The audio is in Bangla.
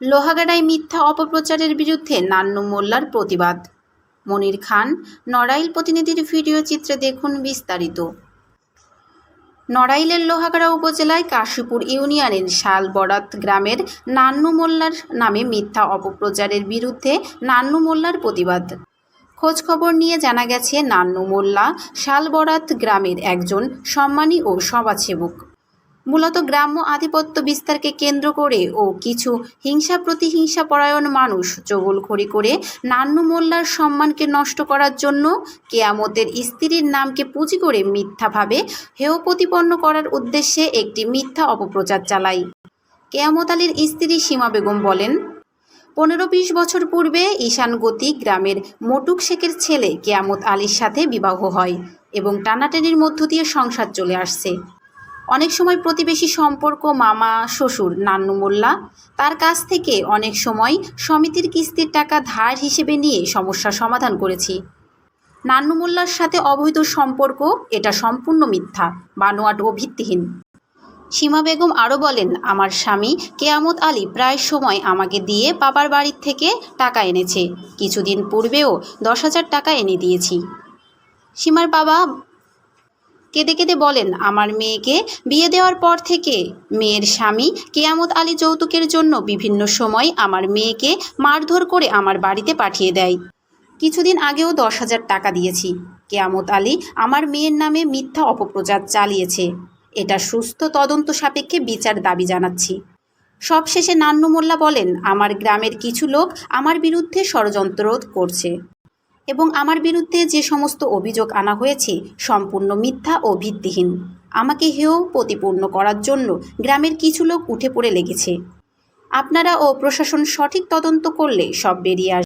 লোহাগাড়ায় মিথ্যা অপপ্রচারের বিরুদ্ধে নান্নু মোল্লার প্রতিবাদ। মনির খান, নড়াইল প্রতিনিধির ভিডিও চিত্রে দেখুন বিস্তারিত। নড়াইলের লোহাগাড়া উপজেলায় কাশীপুর ইউনিয়নের শালবরাত গ্রামের নান্নু মোল্লার নামে মিথ্যা অপপ্রচারের বিরুদ্ধে নান্নু মোল্লার প্রতিবাদ। খোঁজখবর নিয়ে জানা গেছে, নান্নু মোল্লা শালবরাত গ্রামের একজন সম্মানী ও সমাজসেবক। মূলত গ্রাম্য আধিপত্য বিস্তারকে কেন্দ্র করে ও কিছু হিংসা প্রতিহিংসা পরায়ণ মানুষ চগলখড়ি করে নান্নু মোল্লার সম্মানকে নষ্ট করার জন্য কেয়ামতের স্ত্রীর নামকে পুঁজি করে মিথ্যাভাবে হেয় প্রতিপন্ন করার উদ্দেশ্যে একটি মিথ্যা অপপ্রচার চালায় কেয়ামত আলীর স্ত্রী সীমা বেগম বলেন, পনেরো বিশ বছর পূর্বে ঈশানগতি গ্রামের মটুক শেখের ছেলে কেয়ামত আলীর সাথে বিবাহ হয় এবং টানাটানির মধ্য দিয়ে সংসার চলে আসছে। অনেক সময় প্রতিবেশী সম্পর্ক মামা, শ্বশুর নান্নু মোল্লা। তার কাছ থেকে অনেক সময় সমিতির কিস্তির টাকা ধার হিসেবে নিয়ে সমস্যা সমাধান করেছি। নান্নু মোল্লার সাথে অবৈধ সম্পর্ক, এটা সম্পূর্ণ মিথ্যা, বানোয়াট ও ভিত্তিহীন। সীমা বেগম আরও বলেন, আমার স্বামী কেয়ামত আলী প্রায় সময় আমাকে দিয়ে বাবার বাড়ির থেকে টাকা এনেছে। কিছুদিন পূর্বেও দশ হাজার টাকা এনে দিয়েছি। সীমার বাবা কেঁদে কেঁদে বলেন, আমার মেয়েকে বিয়ে দেওয়ার পর থেকে মেয়ের স্বামী কেয়ামত আলী যৌতুকের জন্য বিভিন্ন সময় আমার মেয়েকে মারধর করে আমার বাড়িতে পাঠিয়ে দেয়। কিছুদিন আগেও দশ হাজার টাকা দিয়েছি। কেয়ামত আলী আমার মেয়ের নামে মিথ্যা অপপ্রচার চালিয়েছে। এটা সুস্থ তদন্ত সাপেক্ষে বিচার দাবি জানাচ্ছি। সবশেষে নান্নু মোল্লা বলেন, আমার গ্রামের কিছু লোক আমার বিরুদ্ধে ষড়যন্ত্র করছে। এবং আমার বিরুদ্ধে যে সমস্ত অভিযোগ আনা হয়েছে সম্পূর্ণ মিথ্যা ও ভিত্তিহীন। আমাকে হেয় প্রতিপূর্ণ করার জন্য গ্রামের কিছু লোক উঠে পড়ে লেগেছে। আপনারা ও প্রশাসন সঠিক তদন্ত করলে সব বেরিয়ে